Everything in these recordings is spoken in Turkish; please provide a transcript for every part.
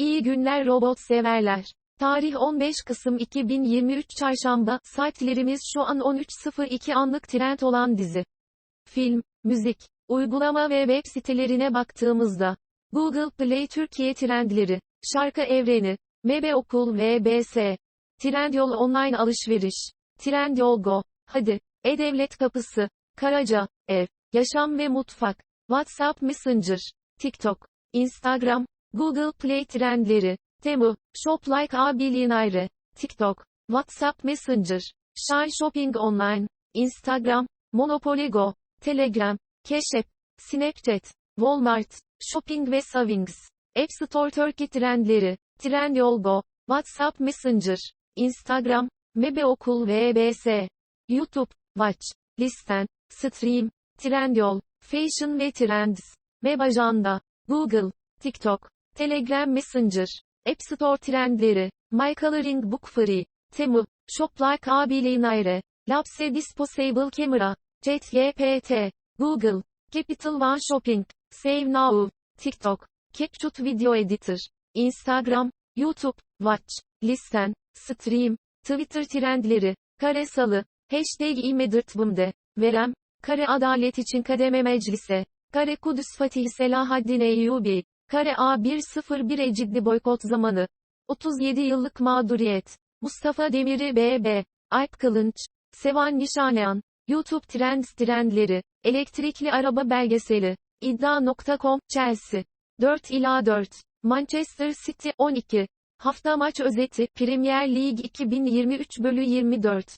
İyi günler robot severler. Tarih 15 Kasım 2023 Çarşamba, saatlerimiz şu an 13.02 anlık trend olan dizi. Film, müzik, uygulama ve web sitelerine baktığımızda, Google Play Türkiye trendleri, şarkı evreni, Mebe Okul VBS, Trendyol online alışveriş, Trendyol Go, hadi, e-devlet kapısı, Karaca, ev, yaşam ve mutfak, WhatsApp Messenger, TikTok, Instagram, Google Play trendleri, Temu, Shop Like A Billionaire, TikTok, WhatsApp Messenger, Shine Shopping Online, Instagram, Monopoly Go, Telegram, Cash App, Snapchat, Walmart, Shopping ve Savings, App Store Turkey trendleri, Trendyol Go, WhatsApp Messenger, Instagram, Mebe Okul VBS, YouTube, Watch, Listen, Stream, Trendyol, Fashion ve Trends, Web Ajanda, Google, TikTok, Telegram Messenger, App Store trendleri, My Coloring Book Free, Temu, Shop Like A Billionaire, Lapse Disposable Camera, ChatGPT, Google, Capital One Shopping, Save Now, TikTok, CapCut Video Editor, Instagram, YouTube, Watch, Listen, Stream, Twitter trendleri, Kare Salı, Hashtag İmedirdbımde, Verem, Kare Adalet için Kademe Meclise, Kare Kudüs Fatih Selahaddin Eyyubi, Kare A101 Eciddi boykot zamanı. 37 yıllık mağduriyet. Mustafa Demiri BB, Alp Kılınç, Sevan Nişaneyan, YouTube Trends trendleri, elektrikli araba belgeseli, iddia.com, Chelsea, 4 ila 4, Manchester City, 12, hafta maç özeti, Premier Lig 2023 bölü 24,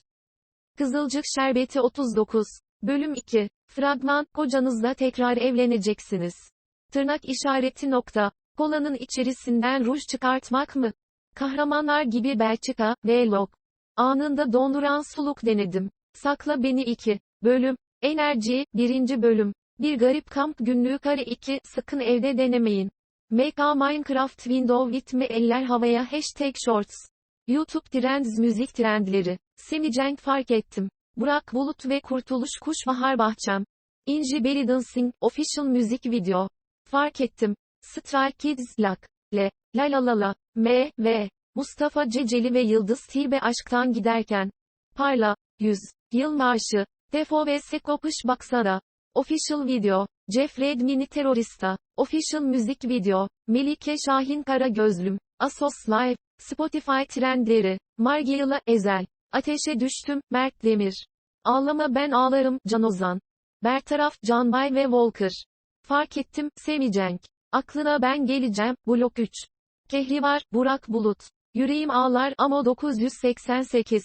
Kızılcık Şerbeti 39, bölüm 2, fragman, kocanızla tekrar evleneceksiniz. Tırnak işareti nokta. Kolanın içerisinden ruj çıkartmak mı? Kahramanlar gibi Belçika, Vlog. Anında donduran suluk denedim. Sakla beni 2. Bölüm. Enerji, 1. bölüm. Bir garip kamp günlüğü kare 2, sakın evde denemeyin. Make a Minecraft window with me eller havaya hashtag shorts. YouTube Trends müzik trendleri. Semi fark ettim. Burak Bulut ve Kurtuluş Kuş Bahar Bahçem. Inji Belly Dancing, official müzik video. Fark ettim. Stray Kids Lak. Le. La la la la. M. V. Mustafa Ceceli ve Yıldız Tilbe aşktan giderken. Parla. 100. Yıl marşı. Defo ve Seko Pış Baksana. Official video. Jeff Red Mini Terörista. Official müzik video. Melike Şahin Kara Gözlüm. Asos Live. Spotify trendleri. Margilla Ezel. Ateşe düştüm, Mert Demir. Ağlama ben ağlarım, Can Ozan. Bertaraf, Canbay ve Volker. Fark ettim, Semicenk. Aklına ben geleceğim, blok 3. Kehribar, Burak Bulut. Yüreğim ağlar ama 988.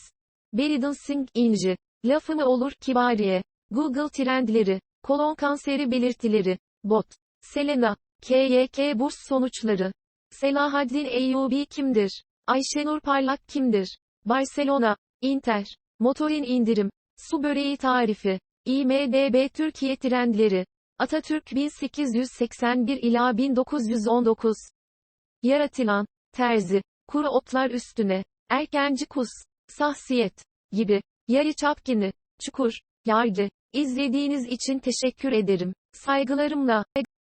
Beridan Singh İnci. Lafı mı olur kibariye. Google trendleri. Kolon kanseri belirtileri. Bot. Selena. KYK burs sonuçları. Selahaddin Eyyubi kimdir? Ayşenur Parlak kimdir? Barcelona. Inter. Motorin indirim. Su böreği tarifi. IMDB Türkiye trendleri. Atatürk 1881 ila 1919. Yaratılan, terzi, kuru otlar üstüne, erkenci kus, sahsiyet, gibi, yarı çapkini, çukur, yargı, izlediğiniz için teşekkür ederim. Saygılarımla,